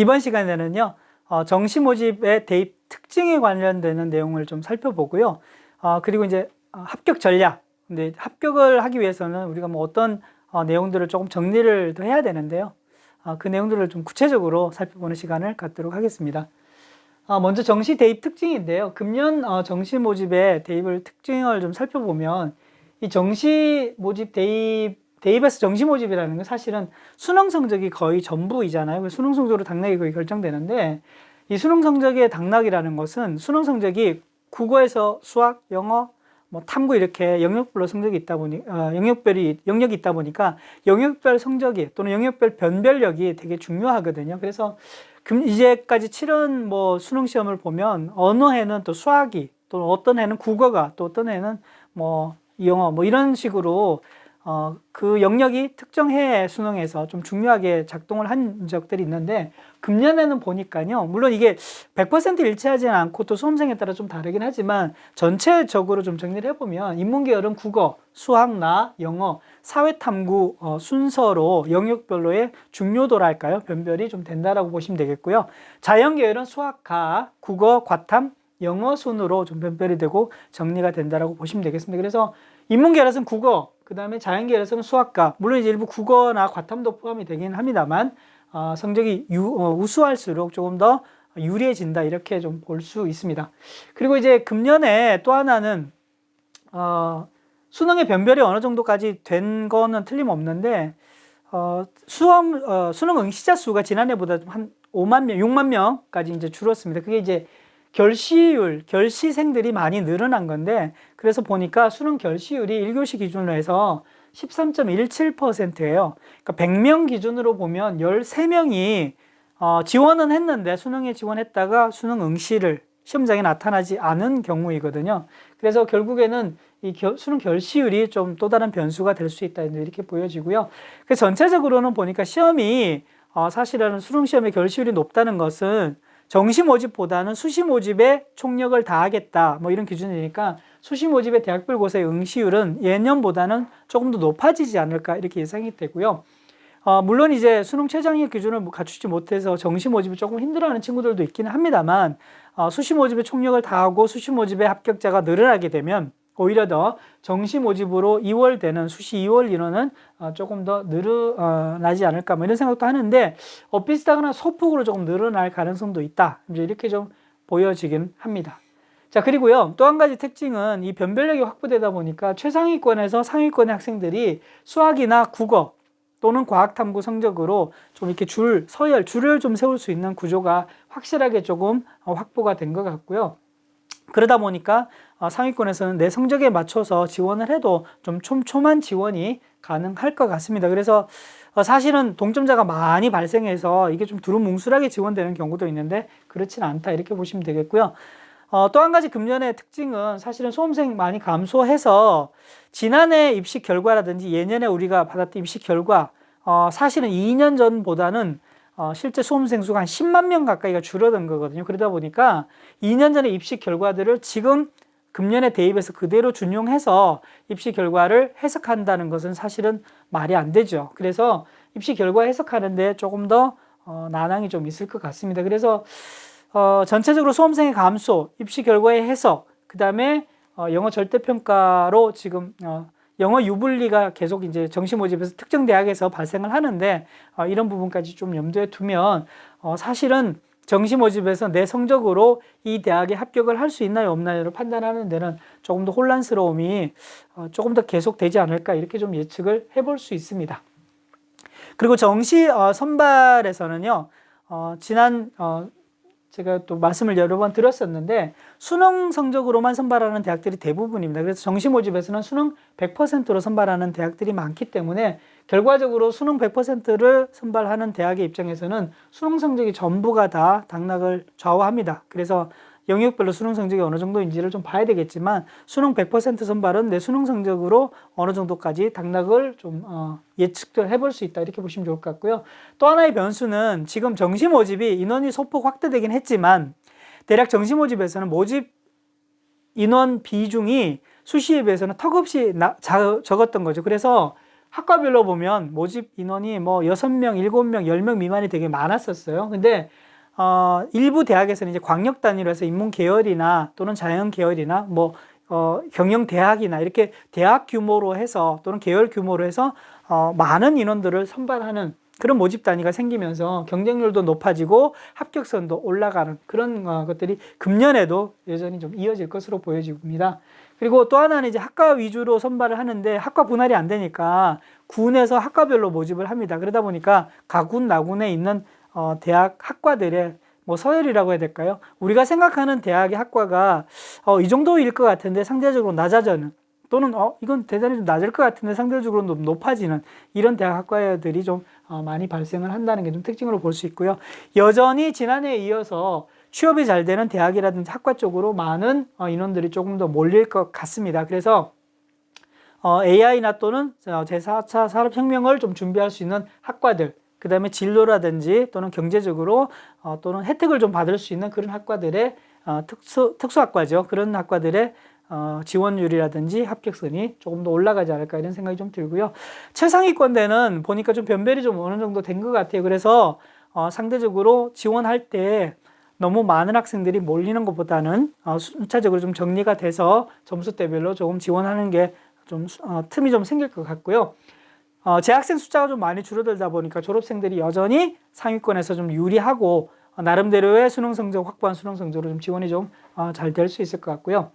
이번 시간에는요, 어, 정시 모집의 대입 특징에 관련되는 내용을 좀 살펴보고요. 어, 그리고 이제 어, 합격 전략. 근데 합격을 하기 위해서는 우리가 뭐 어떤 어, 내용들을 조금 정리를 더 해야 되는데요. 어, 그 내용들을 좀 구체적으로 살펴보는 시간을 갖도록 하겠습니다. 어, 먼저 정시 대입 특징인데요. 금년 어, 정시 모집의 대입을 특징을 좀 살펴보면 이 정시 모집 대입 대입에서 정시 모집이라는 건 사실은 수능 성적이 거의 전부이잖아요. 그 수능 성적으로 당락이 거의 결정되는데 이 수능 성적의 당락이라는 것은 수능 성적이 국어에서 수학, 영어, 뭐 탐구 이렇게 영역별로 성적이 있다 보니 어, 영역별이 영역이 있다 보니까 영역별 성적이 또는 영역별 변별력이 되게 중요하거든요. 그래서 금 이제까지 치른 뭐 수능 시험을 보면 어느 해는 또 수학이 또 어떤 해는 국어가 또 어떤 해는 뭐 영어 뭐 이런 식으로 어, 그 영역이 특정 해 수능에서 좀 중요하게 작동을 한 적들이 있는데 금년에는 보니까요. 물론 이게 100% 일치하지는 않고 또 수험생에 따라 좀 다르긴 하지만 전체적으로 좀 정리를 해보면 인문계열은 국어, 수학, 나, 영어, 사회탐구 어, 순서로 영역별로의 중요도랄까요? 변별이 좀 된다라고 보시면 되겠고요. 자연계열은 수학, 가, 국어, 과탐, 영어 순으로 좀 변별이 되고 정리가 된다라고 보시면 되겠습니다. 그래서 인문계열에서는 국어, 그 다음에 자연계열에서는 수학과, 물론 이제 일부 국어나 과탐도 포함이 되긴 합니다만, 어, 성적이 유, 어, 우수할수록 조금 더 유리해진다, 이렇게 좀 볼 수 있습니다. 그리고 이제 금년에 또 하나는, 어, 수능의 변별이 어느 정도까지 된 거는 틀림없는데, 어, 수험, 어, 수능 응시자 수가 지난해보다 한 5만 명, 6만 명까지 이제 줄었습니다. 그게 이제 결시율, 결시생들이 많이 늘어난 건데, 그래서 보니까 수능 결시율이 1교시 기준으로 해서 13.17%예요. 그러니까 100명 기준으로 보면 13명이 어, 지원은 했는데 수능에 지원했다가 수능 응시를 시험장에 나타나지 않은 경우이거든요. 그래서 결국에는 이 결, 수능 결시율이 좀 또 다른 변수가 될 수 있다 이렇게 보여지고요. 그래서 전체적으로는 보니까 시험이 어, 사실은 수능 시험의 결시율이 높다는 것은 정시 모집보다는 수시 모집에 총력을 다하겠다 뭐 이런 기준이니까 수시 모집의 대학별 고사의 응시율은 예년보다는 조금 더 높아지지 않을까 이렇게 예상이 되고요. 어, 물론 이제 수능 최저학력 기준을 뭐 갖추지 못해서 정시 모집을 조금 힘들어하는 친구들도 있기는 합니다만 어, 수시 모집에 총력을 다하고 수시 모집의 합격자가 늘어나게 되면 오히려 더 정시 모집으로 2월 되는 수시 2월 인원은 어, 조금 더 늘어나지 않을까 뭐 이런 생각도 하는데 어, 비슷하거나 소폭으로 조금 늘어날 가능성도 있다. 이제 이렇게 좀 보여지긴 합니다. 자, 그리고요. 또 한 가지 특징은 이 변별력이 확보되다 보니까 최상위권에서 상위권의 학생들이 수학이나 국어 또는 과학탐구 성적으로 좀 이렇게 줄, 서열, 줄을 좀 세울 수 있는 구조가 확실하게 조금 어, 확보가 된 것 같고요. 그러다 보니까 어, 상위권에서는 내 성적에 맞춰서 지원을 해도 좀 촘촘한 지원이 가능할 것 같습니다. 그래서 어, 사실은 동점자가 많이 발생해서 이게 좀 두루뭉술하게 지원되는 경우도 있는데 그렇지는 않다 이렇게 보시면 되겠고요. 어, 또 한 가지 금년의 특징은 사실은 수험생 많이 감소해서 지난해 입시 결과라든지 예년에 우리가 받았던 입시 결과 어, 사실은 2년 전보다는 어, 실제 수험생 수가 한 10만 명 가까이가 줄어든 거거든요. 그러다 보니까 2년 전에 입시 결과들을 지금 금년에 대입해서 그대로 준용해서 입시 결과를 해석한다는 것은 사실은 말이 안 되죠. 그래서 입시 결과 해석하는데 조금 더 어, 난항이 좀 있을 것 같습니다. 그래서 어, 전체적으로 수험생의 감소, 입시 결과의 해석, 그 다음에 어, 영어 절대평가로 지금 어, 영어 유불리가 계속 이제 정시 모집에서 특정 대학에서 발생을 하는데 어, 이런 부분까지 좀 염두에 두면 어, 사실은 정시 모집에서 내 성적으로 이 대학에 합격을 할 수 있나요 없나요를 판단하는 데는 조금 더 혼란스러움이 어, 조금 더 계속되지 않을까 이렇게 좀 예측을 해볼 수 있습니다. 그리고 정시 어, 선발에서는요 어, 지난 어, 제가 또 말씀을 여러 번 드렸었는데 수능 성적으로만 선발하는 대학들이 대부분입니다. 그래서 정시 모집에서는 수능 100%로 선발하는 대학들이 많기 때문에 결과적으로 수능 100%를 선발하는 대학의 입장에서는 수능 성적이 전부가 다 당락을 좌우합니다. 그래서 영역별로 수능 성적이 어느 정도인지를 좀 봐야 되겠지만 수능 100% 선발은 내 수능 성적으로 어느 정도까지 당락을 좀 어, 예측을 해볼 수 있다 이렇게 보시면 좋을 것 같고요. 또 하나의 변수는 지금 정시 모집이 인원이 소폭 확대되긴 했지만 대략 정시 모집에서는 모집 인원 비중이 수시에 비해서는 턱없이 나, 자, 적었던 거죠. 그래서 학과별로 보면 모집 인원이 뭐 6명, 7명, 10명 미만이 되게 많았었어요. 근데 어, 일부 대학에서는 이제 광역 단위로 해서 인문 계열이나 또는 자연 계열이나 뭐 어, 경영 대학이나 이렇게 대학 규모로 해서 또는 계열 규모로 해서 어, 많은 인원들을 선발하는 그런 모집 단위가 생기면서 경쟁률도 높아지고 합격선도 올라가는 그런 어, 것들이 금년에도 여전히 좀 이어질 것으로 보여집니다. 그리고 또 하나는 이제 학과 위주로 선발을 하는데 학과 분할이 안 되니까 군에서 학과별로 모집을 합니다. 그러다 보니까 가군, 나군에 있는 어, 대학 학과들의 뭐 서열이라고 해야 될까요? 우리가 생각하는 대학의 학과가 어, 이 정도일 것 같은데 상대적으로 낮아지는 또는 어 이건 대단히 좀 낮을 것 같은데 상대적으로 좀 높아지는 이런 대학 학과들이 좀 어, 많이 발생을 한다는 게 좀 특징으로 볼 수 있고요. 여전히 지난해에 이어서 취업이 잘 되는 대학이라든지 학과 쪽으로 많은 어, 인원들이 조금 더 몰릴 것 같습니다. 그래서 어, AI나 또는 어, 제4차 산업혁명을 좀 준비할 수 있는 학과들, 그 다음에 진로라든지 또는 경제적으로 어, 또는 혜택을 좀 받을 수 있는 그런 학과들의 어, 특수, 특수학과죠. 그런 학과들의 어, 지원율이라든지 합격선이 조금 더 올라가지 않을까 이런 생각이 좀 들고요. 최상위권대는 보니까 좀 변별이 좀 어느 정도 된 것 같아요. 그래서 어, 상대적으로 지원할 때 너무 많은 학생들이 몰리는 것보다는 어, 순차적으로 좀 정리가 돼서 점수대별로 조금 지원하는 게좀 어, 틈이 좀 생길 것 같고요. 어, 재학생 숫자가 좀 많이 줄어들다 보니까 졸업생들이 여전히 상위권에서 좀 유리하고 어, 나름대로의 수능 성적 확보한 수능 성적으로 좀 지원이 좀 잘 될수 있을 것 같고요.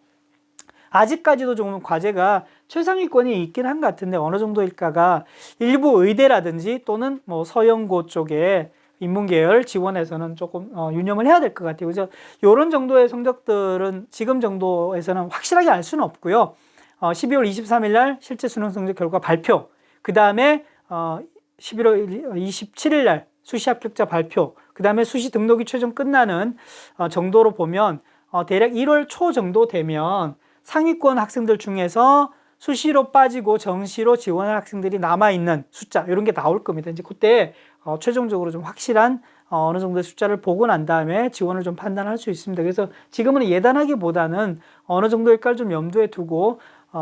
아직까지도 좀 과제가 최상위권이 있긴 한 것 같은데 어느 정도일까가 일부 의대라든지 또는 뭐 서영고 쪽에 인문계열 지원에서는 조금 어, 유념을 해야 될 것 같아요. 그래서 이런 정도의 성적들은 지금 정도에서는 확실하게 알 수는 없고요. 어, 12월 23일 날 실제 수능 성적 결과 발표, 그 다음에 어, 11월 27일 날 수시 합격자 발표, 그 다음에 수시 등록이 최종 끝나는 어, 정도로 보면 어, 대략 1월 초 정도 되면 상위권 학생들 중에서 수시로 빠지고 정시로 지원할 학생들이 남아있는 숫자 이런 게 나올 겁니다. 이제 그때 어, 최종적으로 좀 확실한 어, 어느 정도의 숫자를 보고 난 다음에 지원을 좀 판단할 수 있습니다. 그래서 지금은 예단하기보다는 어느 정도일까를 좀 염두에 두고 어,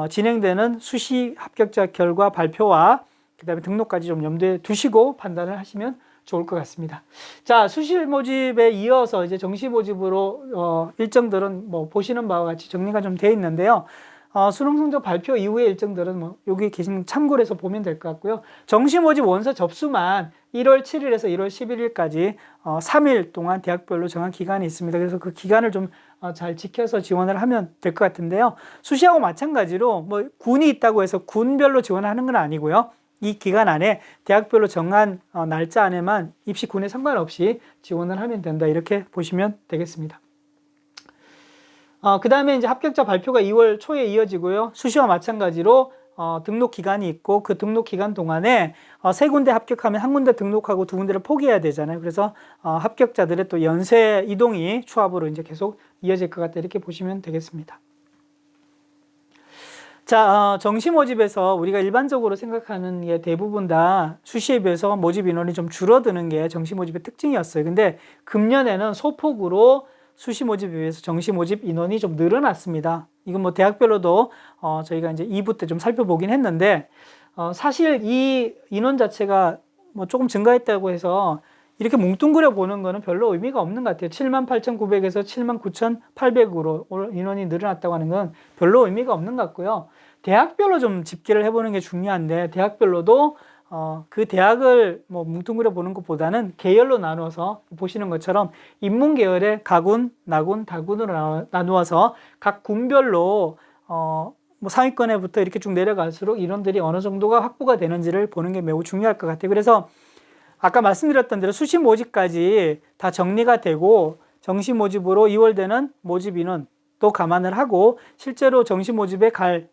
진행되는 수시 합격자 결과 발표와 그 다음에 등록까지 좀 염두에 두시고 판단을 하시면 좋을 것 같습니다. 자, 수시 모집에 이어서 이제 정시 모집으로 어, 일정들은 뭐 보시는 바와 같이 정리가 좀 돼 있는데요. 어, 수능 성적 발표 이후의 일정들은 뭐 여기 계신 참고를 해서 보면 될 것 같고요. 정시 모집 원서 접수만 1월 7일에서 1월 11일까지 어, 3일 동안 대학별로 정한 기간이 있습니다. 그래서 그 기간을 좀 잘 어, 지켜서 지원을 하면 될 것 같은데요. 수시하고 마찬가지로 뭐 군이 있다고 해서 군별로 지원하는 건 아니고요. 이 기간 안에 대학별로 정한 어, 날짜 안에만 입시 군에 상관없이 지원을 하면 된다. 이렇게 보시면 되겠습니다. 어, 그 다음에 이제 합격자 발표가 2월 초에 이어지고요. 수시와 마찬가지로 어, 등록 기간이 있고 그 등록 기간 동안에 어, 세 군데 합격하면 한 군데 등록하고 두 군데를 포기해야 되잖아요. 그래서 어, 합격자들의 또 연쇄 이동이 추합으로 이제 계속 이어질 것 같다 이렇게 보시면 되겠습니다. 자, 어, 정시 모집에서 우리가 일반적으로 생각하는 게 대부분 다 수시에 비해서 모집 인원이 좀 줄어드는 게 정시 모집의 특징이었어요. 근데 금년에는 소폭으로 수시 모집에 비해서 정시 모집 인원이 좀 늘어났습니다. 이건 뭐 대학별로도 어, 저희가 이제 2부 때 좀 살펴보긴 했는데 어, 사실 이 인원 자체가 뭐 조금 증가했다고 해서 이렇게 뭉뚱그려 보는 거는 별로 의미가 없는 것 같아요. 7만 8,900에서 7만 9,800으로 인원이 늘어났다고 하는 건 별로 의미가 없는 것 같고요. 대학별로 좀 집계를 해보는 게 중요한데 대학별로도 어, 그 대학을 뭐 뭉뚱그려 보는 것보다는 계열로 나누어서 보시는 것처럼 인문 계열의 가군, 나군, 다군으로 나누어서 각 군별로 어, 뭐 상위권에부터 이렇게 쭉 내려갈수록 인원들이 어느 정도가 확보가 되는지를 보는 게 매우 중요할 것 같아요. 그래서 아까 말씀드렸던 대로 수시 모집까지 다 정리가 되고 정시 모집으로 2월 되는 모집 인원 또 감안을 하고 실제로 정시 모집에 갈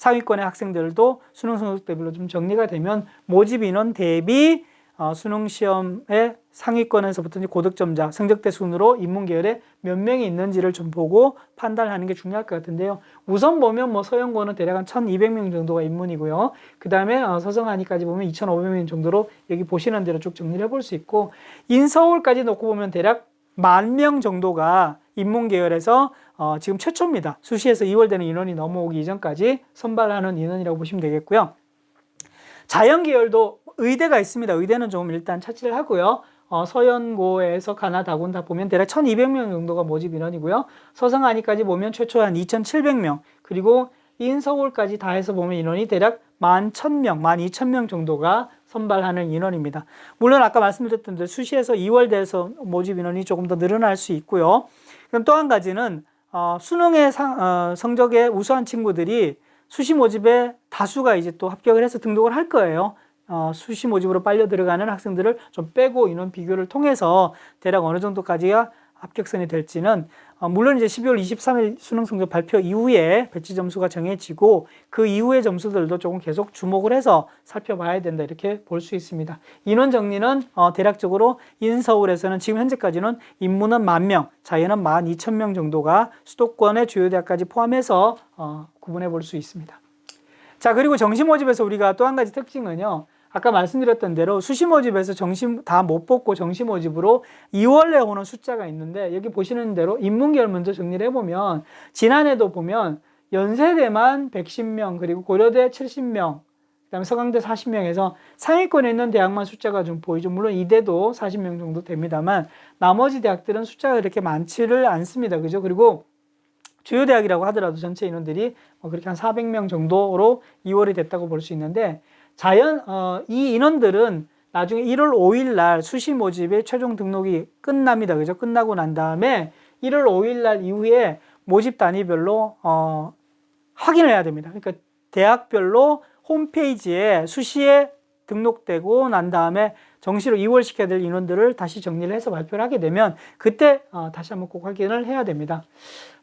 상위권의 학생들도 수능 성적대별로 좀 정리가 되면 모집 인원 대비 어, 수능 시험의 상위권에서부터 고득점자 성적대 순으로 인문 계열에 몇 명이 있는지를 좀 보고 판단하는 게 중요할 것 같은데요. 우선 보면 뭐 서영고는 대략 한 1,200명 정도가 인문이고요. 그 다음에 어, 서성하니까지 보면 2,500명 정도로 여기 보시는 대로 쭉 정리를 해볼 수 있고 인서울까지 놓고 보면 대략 만 명 정도가 인문 계열에서 어, 지금 최초입니다. 수시에서 2월 되는 인원이 넘어오기 이전까지 선발하는 인원이라고 보시면 되겠고요. 자연 계열도 의대가 있습니다. 의대는 좀 일단 차치를 하고요. 어, 서연고에서 가나 다군 다 보면 대략 1,200명 정도가 모집 인원이고요. 서성안이까지 보면 최초 한 2,700명 그리고 인서울까지 다 해서 보면 인원이 대략 11,000명, 12,000명 정도가 선발하는 인원입니다. 물론 아까 말씀드렸던 대로 수시에서 2월대에서 모집 인원이 조금 더 늘어날 수 있고요. 그럼 또 한 가지는 어, 수능의 상, 어, 성적에 우수한 친구들이 수시 모집에 다수가 이제 또 합격을 해서 등록을 할 거예요. 어, 수시 모집으로 빨려 들어가는 학생들을 좀 빼고 인원 비교를 통해서 대략 어느 정도까지가 합격선이 될지는 어, 물론 이제 12월 23일 수능 성적 발표 이후에 배치 점수가 정해지고 그 이후의 점수들도 조금 계속 주목을 해서 살펴봐야 된다 이렇게 볼 수 있습니다. 인원 정리는 어, 대략적으로 인서울에서는 지금 현재까지는 인문은 만 명, 자연은 만 이천 명 정도가 수도권의 주요 대학까지 포함해서 어, 구분해 볼 수 있습니다. 자 그리고 정시 모집에서 우리가 또 한 가지 특징은요. 아까 말씀드렸던 대로 수시 모집에서 정시 다못 뽑고 정시 모집으로 2월에 오는 숫자가 있는데 여기 보시는 대로 인문계열 먼저 정리를 해보면 지난해도 보면 연세대만 110명 그리고 고려대 70명 그다음에 서강대 40명에서 상위권에 있는 대학만 숫자가 좀 보이죠. 물론 이대도 40명 정도 됩니다만 나머지 대학들은 숫자가 그렇게 많지를 않습니다. 그죠? 그리고 주요 대학이라고 하더라도 전체 인원들이 뭐 그렇게 한 400명 정도로 2월이 됐다고 볼 수 있는데 자연 어, 이 인원들은 나중에 1월 5일 날 수시 모집의 최종 등록이 끝납니다. 그죠? 끝나고 난 다음에 1월 5일 날 이후에 모집 단위별로 어, 확인을 해야 됩니다. 그러니까 대학별로 홈페이지에 수시에 등록되고 난 다음에 정시로 2월 시켜야 될 인원들을 다시 정리를 해서 발표를 하게 되면 그때 어, 다시 한번 꼭 확인을 해야 됩니다.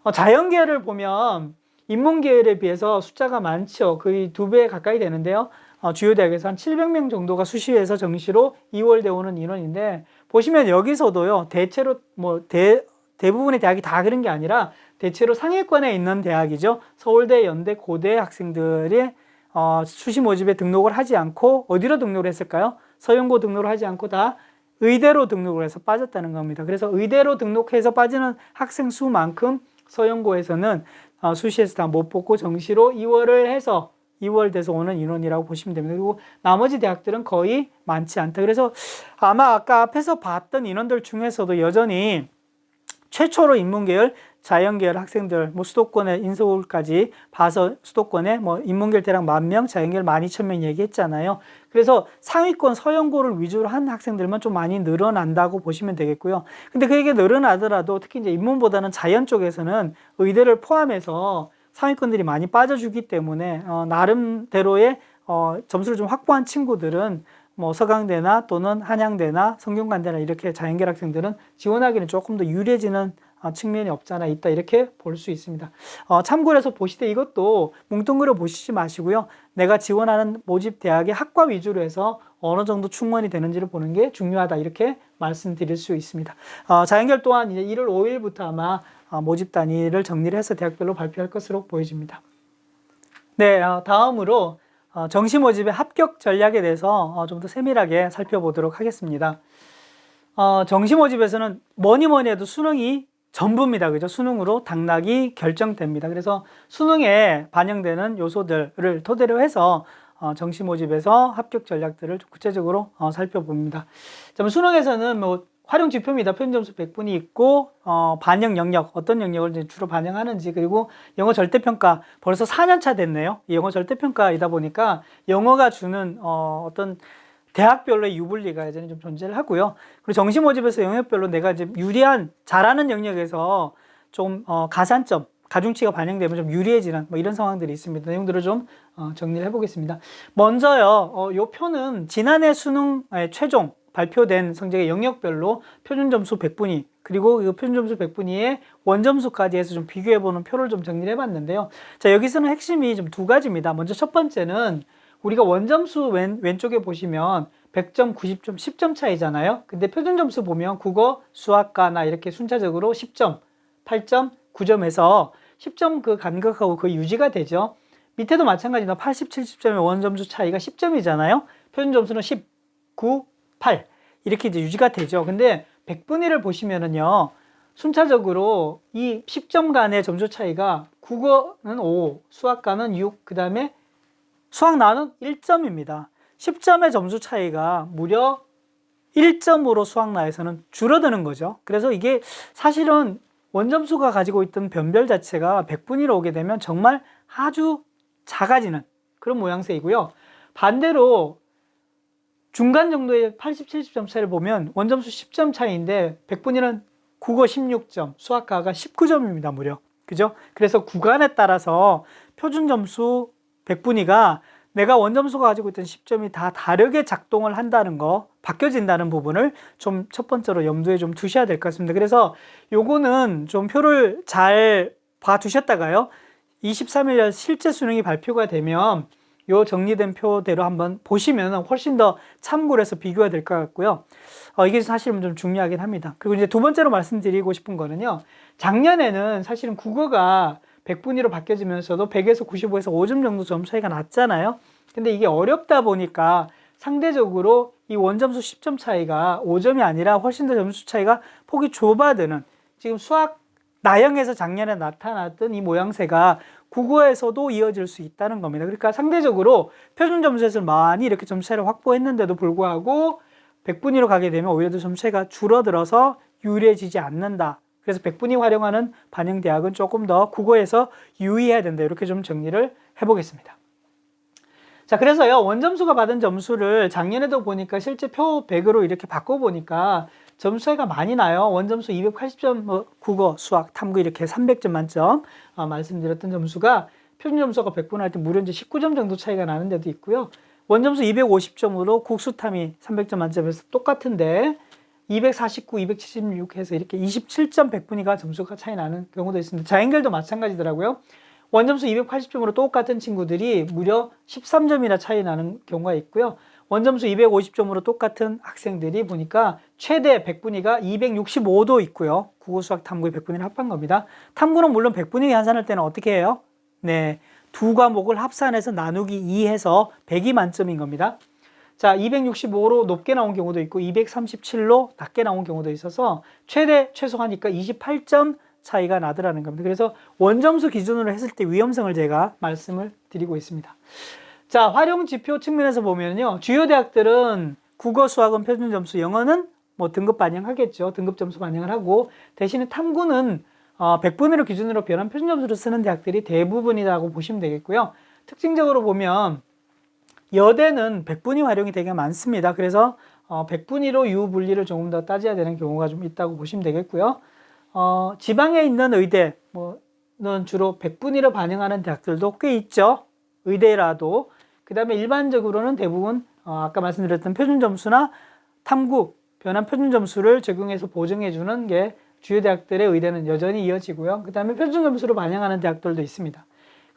어, 자연계열을 보면 인문계열에 비해서 숫자가 많죠. 거의 두 배 가까이 되는데요. 어, 주요 대학에서 한 700명 정도가 수시에서 정시로 2월 대 오는 인원인데 보시면 여기서도요. 대체로 뭐 대, 대부분의 대학이 다 그런 게 아니라 대체로 상위권에 있는 대학이죠. 서울대, 연대, 고대 학생들이 어, 수시 모집에 등록을 하지 않고 어디로 등록을 했을까요? 서영고 등록을 하지 않고 다 의대로 등록을 해서 빠졌다는 겁니다. 그래서 의대로 등록해서 빠지는 학생 수만큼 서영고에서는 어, 수시에서 다 못 뽑고 정시로 2월을 해서 2월 돼서 오는 인원이라고 보시면 됩니다. 그리고 나머지 대학들은 거의 많지 않다. 그래서 아마 아까 앞에서 봤던 인원들 중에서도 여전히 최초로 인문계열, 자연계열 학생들, 뭐 수도권의 인서울까지 봐서 수도권에 뭐 인문계열 대략 만 명, 자연계열 만 이천 명 얘기했잖아요. 그래서 상위권 서영고를 위주로 한 학생들만 좀 많이 늘어난다고 보시면 되겠고요. 근데 그게 늘어나더라도 특히 이제 인문보다는 자연 쪽에서는 의대를 포함해서 상위권들이 많이 빠져주기 때문에 어, 나름대로의 어, 점수를 좀 확보한 친구들은 뭐 서강대나 또는 한양대나 성균관대나 이렇게 자연계열 학생들은 지원하기는 조금 더 유리해지는 어, 측면이 없잖아 있다 이렇게 볼 수 있습니다. 어, 참고로 해서 보시되 이것도 뭉뚱그려 보시지 마시고요. 내가 지원하는 모집 대학의 학과 위주로 해서 어느 정도 충원이 되는지를 보는 게 중요하다 이렇게 말씀드릴 수 있습니다. 어, 자연계열 또한 이제 1월 5일부터 아마 어, 모집 단위를 정리를 해서 대학별로 발표할 것으로 보여집니다. 네, 어, 다음으로 어, 정시 모집의 합격 전략에 대해서 좀 더 세밀하게 살펴보도록 하겠습니다. 정시 모집에서는 뭐니 뭐니 해도 수능이 전부입니다. 그죠? 수능으로 당락이 결정됩니다. 그래서 수능에 반영되는 요소들을 토대로 해서 정시 모집에서 합격 전략들을 구체적으로 살펴봅니다. 수능에서는 뭐 활용 지표입니다. 표준 점수 100분이 있고 어, 반영 영역 어떤 영역을 이제 주로 반영하는지 그리고 영어 절대 평가 벌써 4년 차 됐네요. 영어 절대 평가이다 보니까 영어가 주는 어, 어떤 대학별로의 유불리가 여전히 좀 존재를 하고요. 그리고 정시 모집에서 영역별로 내가 이제 유리한 잘하는 영역에서 좀 어, 가산점 가중치가 반영되면 좀 유리해지는 뭐 이런 상황들이 있습니다. 내용들을 좀 어, 정리를 해보겠습니다. 먼저요, 어, 요 표는 지난해 수능 최종 발표된 성적의 영역별로 표준 점수 100분위 그리고 그 표준 점수 100분위에 원점수까지 해서 좀 비교해 보는 표를 좀 정리해 봤는데요. 자, 여기서는 핵심이 좀 두 가지입니다. 먼저 첫 번째는 우리가 원점수 왼, 왼쪽에 보시면 100점, 90점, 10점 차이잖아요. 근데 표준 점수 보면 국어, 수학과나 이렇게 순차적으로 10점, 8점, 9점에서 10점 그 간격하고 거의 유지가 되죠. 밑에도 마찬가지로 80, 70점의 원점수 차이가 10점이잖아요. 표준 점수는 10, 9, 8 이렇게 이제 유지가 되죠. 근데 100분위를 보시면은요. 순차적으로 이 10점 간의 점수 차이가 국어는 5, 수학과는 6, 그 다음에 수학 나는 1점입니다. 10점의 점수 차이가 무려 1점으로 수학나에서는 줄어드는 거죠. 그래서 이게 사실은 원점수가 가지고 있던 변별 자체가 100분위로 오게 되면 정말 아주 작아지는 그런 모양새이고요. 반대로 중간 정도의 80, 70점 차이를 보면 원점수 10점 차이인데 100분위는 국어 16점, 수학과가 19점입니다, 무려. 그죠? 그래서 구간에 따라서 표준 점수 100분위가 내가 원점수가 가지고 있던 10점이 다 다르게 작동을 한다는 거, 바뀌어진다는 부분을 좀 첫 번째로 염두에 좀 두셔야 될 것 같습니다. 그래서 요거는 좀 표를 잘 봐 두셨다가요. 23일 실제 수능이 발표가 되면 요 정리된 표대로 한번 보시면 훨씬 더 참고를 해서 비교가 될 것 같고요. 어, 이게 사실은 좀 중요하긴 합니다. 그리고 이제 두 번째로 말씀드리고 싶은 거는요. 작년에는 사실은 국어가 100분위로 바뀌어지면서도 100에서 95에서 5점 정도 점 차이가 났잖아요. 근데 이게 어렵다 보니까 상대적으로 이 원점수 10점 차이가 5점이 아니라 훨씬 더 점수 차이가 폭이 좁아드는 지금 수학 나형에서 작년에 나타났던 이 모양새가 국어에서도 이어질 수 있다는 겁니다. 그러니까 상대적으로 표준 점수에서 많이 이렇게 점수 차이를 확보했는데도 불구하고 100분위로 가게 되면 오히려 더 점수 차이가 줄어들어서 유리해지지 않는다. 그래서 100분위 활용하는 반영 대학은 조금 더 국어에서 유의해야 된다. 이렇게 좀 정리를 해보겠습니다. 자, 그래서요, 원점수가 받은 점수를 작년에도 보니까 실제 표 100으로 이렇게 바꿔보니까 점수 차이가 많이 나요. 원점수 280점, 뭐 국어, 수학, 탐구 이렇게 300점 만점 어, 말씀드렸던 점수가 표준 점수가 100분 할 때 무려 이제 19점 정도 차이가 나는 데도 있고요. 원점수 250점으로 국수탐이 300점 만점에서 똑같은데 249, 276 해서 이렇게 27점 100분위가 점수가 차이 나는 경우도 있습니다. 자연결도 마찬가지더라고요. 원점수 280점으로 똑같은 친구들이 무려 13점이나 차이 나는 경우가 있고요. 원점수 250점으로 똑같은 학생들이 보니까 최대 100분위가 265도 있고요. 국어, 수학, 탐구의 100분위를 합한 겁니다. 탐구는 물론 100분위 계산할 때는 어떻게 해요? 네. 두 과목을 합산해서 나누기 2 해서 100이 만점인 겁니다. 자, 265로 높게 나온 경우도 있고 237로 낮게 나온 경우도 있어서 최대 최소하니까 28점 차이가 나더라는 겁니다. 그래서 원점수 기준으로 했을 때 위험성을 제가 말씀을 드리고 있습니다. 자, 활용 지표 측면에서 보면요. 주요 대학들은 국어, 수학은 표준 점수, 영어는 뭐 등급 반영하겠죠. 등급 점수 반영을 하고 대신에 탐구는 어, 100분위로 기준으로 변한 표준 점수를 쓰는 대학들이 대부분이라고 보시면 되겠고요. 특징적으로 보면 여대는 100분위 활용이 되게 많습니다. 그래서 어, 100분위로 유 분리를 조금 더 따져야 되는 경우가 좀 있다고 보시면 되겠고요. 어, 지방에 있는 의대, 뭐는 주로 100분위를 반영하는 대학들도 꽤 있죠. 의대라도. 그 다음에 일반적으로는 대부분 어, 아까 말씀드렸던 표준 점수나 탐구, 변환 표준 점수를 적용해서 보증해 주는 게 주요 대학들의 의대는 여전히 이어지고요. 그 다음에 표준 점수로 반영하는 대학들도 있습니다.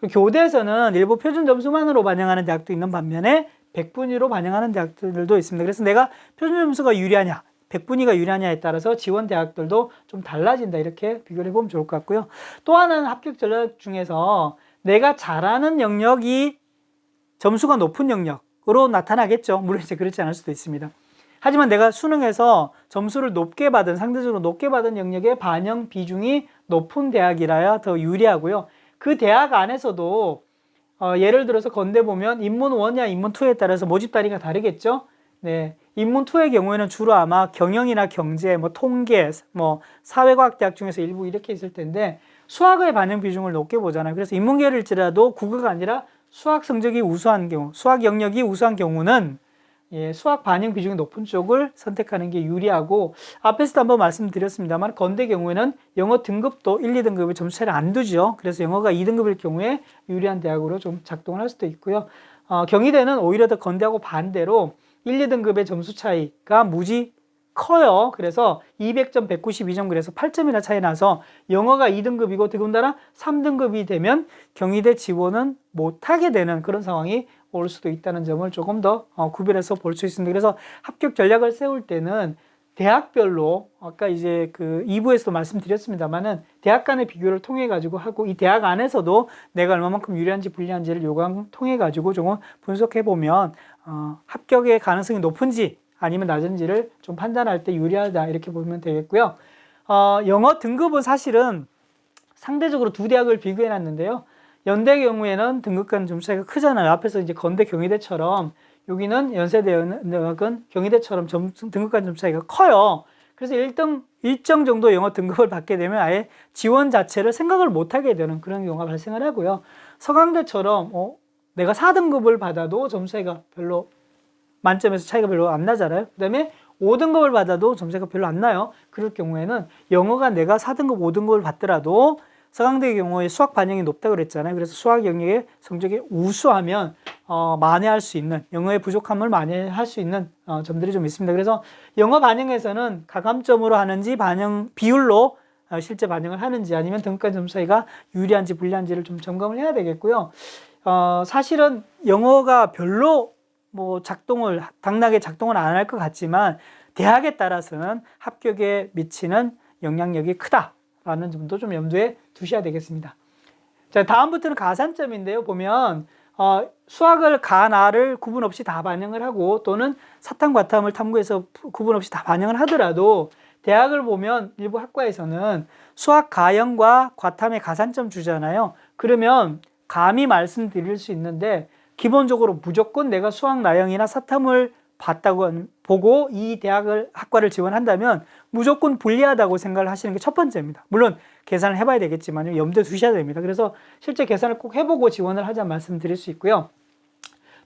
그 교대에서는 일부 표준 점수만으로 반영하는 대학도 있는 반면에 100분위로 반영하는 대학들도 있습니다. 그래서 내가 표준 점수가 유리하냐, 100분위가 유리하냐에 따라서 지원 대학들도 좀 달라진다. 이렇게 비교를 해보면 좋을 것 같고요. 또 하나는 합격 전략 중에서 내가 잘하는 영역이 점수가 높은 영역으로 나타나겠죠. 물론 이제 그렇지 않을 수도 있습니다. 하지만 내가 수능에서 점수를 높게 받은, 상대적으로 높게 받은 영역의 반영 비중이 높은 대학이라야 더 유리하고요. 그 대학 안에서도 어, 예를 들어서 건대 보면 인문 1이야 인문 2에 따라서 모집 단위가 다르겠죠. 네. 인문 2의 경우에는 주로 아마 경영이나 경제, 뭐 통계, 뭐 사회과학 대학 중에서 일부 이렇게 있을 텐데 수학의 반영 비중을 높게 보잖아요. 그래서 인문계를지라도 국어가 아니라 수학 성적이 우수한 경우, 수학 영역이 우수한 경우는 예, 수학 반영 비중이 높은 쪽을 선택하는 게 유리하고 앞에서도 한번 말씀드렸습니다만 건대 경우에는 영어 등급도 1, 2등급의 점수 차이를 안 두죠. 그래서 영어가 2등급일 경우에 유리한 대학으로 좀 작동을 할 수도 있고요. 어, 경희대는 오히려 더 건대하고 반대로 1, 2등급의 점수 차이가 무지 커요. 그래서 200점, 192점 그래서 8점이나 차이 나서 영어가 2등급이고 더군다나 3등급이 되면 경희대 지원은 못하게 되는 그런 상황이 올 수도 있다는 점을 조금 더 어, 구별해서 볼 수 있습니다. 그래서 합격 전략을 세울 때는 대학별로 아까 이제 그 2부에서도 말씀드렸습니다만은 대학 간의 비교를 통해 가지고 하고 이 대학 안에서도 내가 얼마만큼 유리한지 불리한지를 요강 통해 가지고 조금 분석해 보면 어, 합격의 가능성이 높은지 아니면 낮은지를 좀 판단할 때 유리하다 이렇게 보면 되겠고요. 어, 영어 등급은 사실은 상대적으로 두 대학을 비교해 놨는데요. 연대 경우에는 등급 간 점수 차이가 크잖아요. 앞에서 이제 건대 경희대처럼 여기는 연세대학은 경희대처럼 점수, 등급간 점수 차이가 커요. 그래서 1등 일정 정도 영어 등급을 받게 되면 아예 지원 자체를 생각을 못 하게 되는 그런 경우가 발생을 하고요. 서강대처럼 어, 내가 4등급을 받아도 점수 차이가 별로 만점에서 차이가 별로 안 나잖아요. 그 다음에 5등급을 받아도 점수가 별로 안 나요. 그럴 경우에는 영어가 내가 4등급, 5등급을 받더라도 서강대의 경우에 수학 반영이 높다고 그랬잖아요. 그래서 수학 영역의 성적이 우수하면 어, 만회할 수 있는 영어의 부족함을 만회할 수 있는 어, 점들이 좀 있습니다. 그래서 영어 반영에서는 가감점으로 하는지 반영 비율로 어, 실제 반영을 하는지 아니면 등급간 점수 차이가 유리한지 불리한지를 좀 점검을 해야 되겠고요. 어, 사실은 영어가 별로 뭐 작동을 당락에 작동을 안 할 것 같지만 대학에 따라서는 합격에 미치는 영향력이 크다라는 점도 좀 염두에 두셔야 되겠습니다. 자 다음부터는 가산점인데요. 보면 어, 수학을 가나를 구분 없이 다 반영을 하고 또는 사탐 과탐을 탐구해서 구분 없이 다 반영을 하더라도 대학을 보면 일부 학과에서는 수학 가형과 과탐의 가산점 주잖아요. 그러면 감히 말씀드릴 수 있는데 기본적으로 무조건 내가 수학 나형이나 사탐을 봤다고 보고 이 대학을 학과를 지원한다면 무조건 불리하다고 생각을 하시는 게 첫 번째입니다. 물론 계산을 해봐야 되겠지만 염두에 두셔야 됩니다. 그래서 실제 계산을 꼭 해보고 지원을 하자 말씀드릴 수 있고요.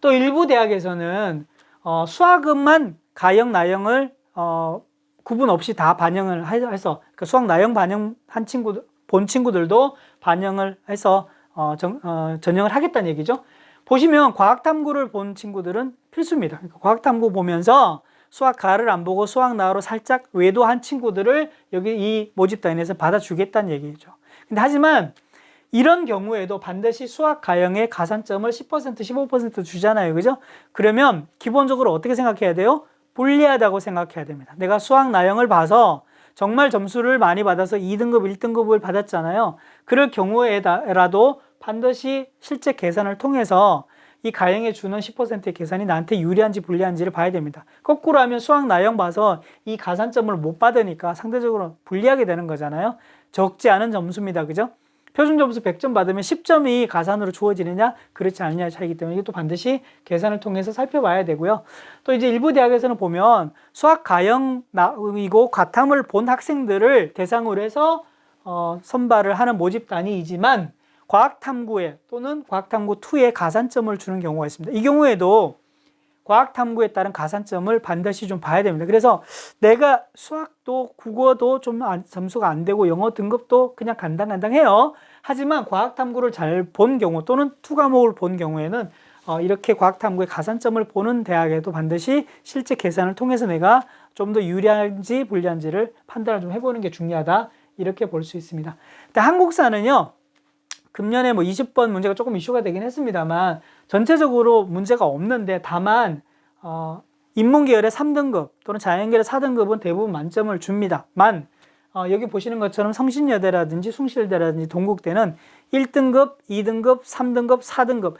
또 일부 대학에서는 어, 수학은만 가형 나형을 어, 구분 없이 다 반영을 해서 그러니까 수학 나형 반영한 친구들 본 친구들도 반영을 해서 어, 정, 어, 전형을 하겠다는 얘기죠. 보시면 과학탐구를 본 친구들은 필수입니다. 그러니까 과학탐구 보면서 수학 가를 안 보고 수학 나로 살짝 외도한 친구들을 여기 이 모집단에서 받아주겠다는 얘기죠. 근데 하지만 이런 경우에도 반드시 수학 가형의 가산점을 10% 15% 주잖아요. 그죠? 그러면 기본적으로 어떻게 생각해야 돼요? 불리하다고 생각해야 됩니다. 내가 수학 나형을 봐서 정말 점수를 많이 받아서 2등급, 1등급을 받았잖아요. 그럴 경우에라도 반드시 실제 계산을 통해서 이 가형에 주는 10%의 계산이 나한테 유리한지 불리한지를 봐야 됩니다. 거꾸로 하면 수학 나형 봐서 이 가산점을 못 받으니까 상대적으로 불리하게 되는 거잖아요. 적지 않은 점수입니다. 그죠? 표준 점수 100점 받으면 10점이 가산으로 주어지느냐 그렇지 않느냐의 차이기 때문에 이것도 반드시 계산을 통해서 살펴봐야 되고요. 또 이제 일부 대학에서는 보면 수학 가형이고 과탐을 본 학생들을 대상으로 해서 어, 선발을 하는 모집단이지만 과학탐구에 또는 과학탐구2에 가산점을 주는 경우가 있습니다. 이 경우에도 과학탐구에 따른 가산점을 반드시 좀 봐야 됩니다. 그래서 내가 수학도 국어도 좀 점수가 안 되고 영어 등급도 그냥 간당간당해요. 하지만 과학탐구를 잘 본 경우 또는 투 과목을 본 경우에는 어, 이렇게 과학탐구의 가산점을 보는 대학에도 반드시 실제 계산을 통해서 내가 좀 더 유리한지 불리한지를 판단을 좀 해보는 게 중요하다. 이렇게 볼 수 있습니다. 한국사는요. 금년에 뭐 20번 문제가 조금 이슈가 되긴 했습니다만 전체적으로 문제가 없는데 다만 어, 인문계열의 3등급 또는 자연계열의 4등급은 대부분 만점을 줍니다. 만 어, 여기 보시는 것처럼 성신여대라든지 숭실대라든지 동국대는 1등급, 2등급, 3등급, 4등급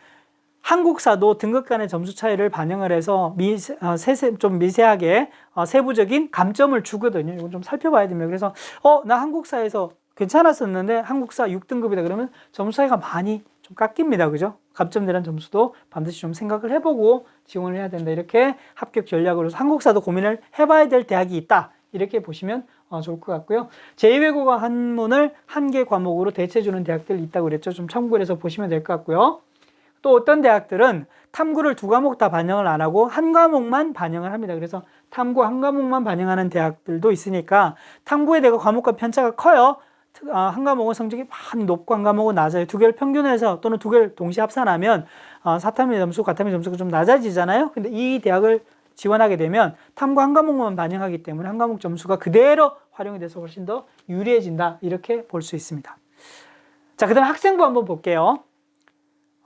한국사도 등급 간의 점수 차이를 반영을 해서 미, 어, 세세, 좀 미세하게 어, 세부적인 감점을 주거든요. 이건 좀 살펴봐야 됩니다. 그래서 어, 나 한국사에서 괜찮았었는데 한국사 6등급이다 그러면 점수 차이가 많이 좀 깎입니다. 그죠? 감점되는 점수도 반드시 좀 생각을 해보고 지원을 해야 된다. 이렇게 합격 전략으로 한국사도 고민을 해봐야 될 대학이 있다. 이렇게 보시면 어, 좋을 것 같고요. 제2외국어 한문을 한 개 과목으로 대체해주는 대학들이 있다고 그랬죠. 좀 참고를 해서 보시면 될 것 같고요. 또 어떤 대학들은 탐구를 두 과목 다 반영을 안 하고 한 과목만 반영을 합니다. 그래서 탐구 한 과목만 반영하는 대학들도 있으니까 탐구에 대한 과목과 편차가 커요. 아, 한 과목은 성적이 많이 높고 한 과목은 낮아요. 두 개를 평균해서 또는 두 개를 동시에 합산하면 어, 사탐의 점수, 과탐의 점수가 좀 낮아지잖아요. 근데 이 대학을 지원하게 되면 탐구 한 과목만 반영하기 때문에 한 과목 점수가 그대로 활용이 돼서 훨씬 더 유리해진다. 이렇게 볼 수 있습니다. 자, 그 다음 학생부 한번 볼게요.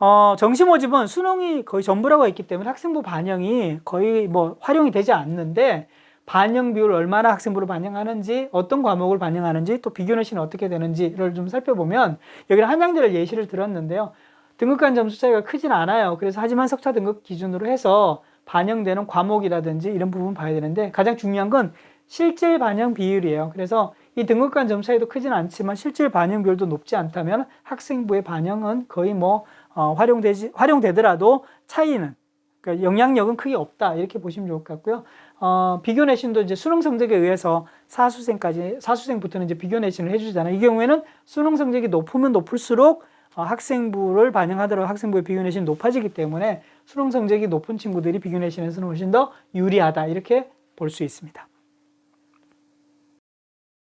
어, 정시 모집은 수능이 거의 전부라고 했기 때문에 학생부 반영이 거의 뭐 활용이 되지 않는데 반영 비율 얼마나 학생부를 반영하는지 어떤 과목을 반영하는지 또 비교 내시는 어떻게 되는지를 좀 살펴보면 여기는 한양대를 예시를 들었는데요. 등급 간 점수 차이가 크진 않아요. 그래서 하지만 석차 등급 기준으로 해서 반영되는 과목이라든지 이런 부분 봐야 되는데 가장 중요한 건 실질 반영 비율이에요. 그래서 이 등급 간 점수 차이도 크진 않지만 실질 반영 비율도 높지 않다면 학생부의 반영은 거의 뭐 어, 활용되지 활용되더라도 차이는 그러니까 영향력은 크게 없다 이렇게 보시면 좋을 것 같고요. 어, 비교 내신도 이제 수능 성적에 의해서 사수생까지 사수생부터는 이제 비교 내신을 해주잖아요. 이 경우에는 수능 성적이 높으면 높을수록 어, 학생부를 반영하더라도 학생부의 비교 내신이 높아지기 때문에 수능 성적이 높은 친구들이 비교 내신에서는 훨씬 더 유리하다 이렇게 볼 수 있습니다.